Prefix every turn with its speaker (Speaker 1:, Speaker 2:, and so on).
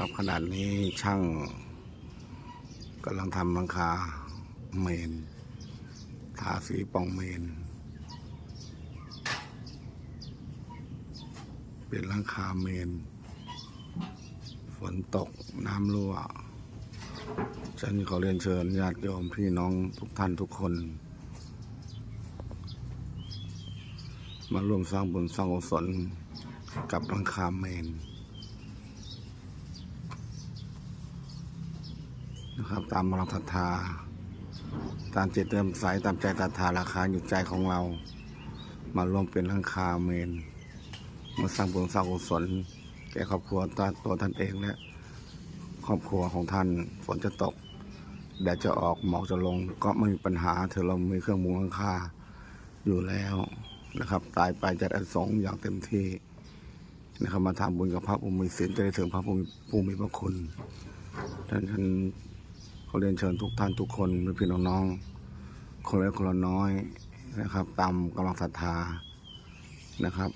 Speaker 1: ครับขนาดนี้ช่างกำลังทำหลังคาเมน ทาสีปองเมน เปลี่ยนหลังคาเมน ฝนตกน้ำรั่ว ฉันขอเรียนเชิญญาติโยมพี่น้องทุกท่านทุกคน มาร่วมสร้างบุญสร้างกุศลกับหลังคาเมน นะครับ ตามมรศรัทธา ตามจิตเติมใสตามใจศรัทธาราคาอยู่ใจของเรา มาร่วมเป็นลังคาเมนมาสร้างบุญสร้างกุศลแก่ครอบครัวตัวตัวท่านเองและครอบครัวของท่านฝนจะตกแดดจะออกหมอกจะลง ก็ไม่มีปัญหาเธอเรามีเครื่องมุงหลังคาอยู่แล้วนะครับ ตายไปจะได้สงอย่างเต็มที่นะครับมาทำบุญกับพระผู้มีศีลจะได้ถึงพระผู้มีผู้มีพระคุณท่านท่าน ขอเรียนเชิญทุกท่านทุกคนพี่พี่น้องๆคนเล็กคนน้อยนะครับ ตามกำลังศรัทธานะครับ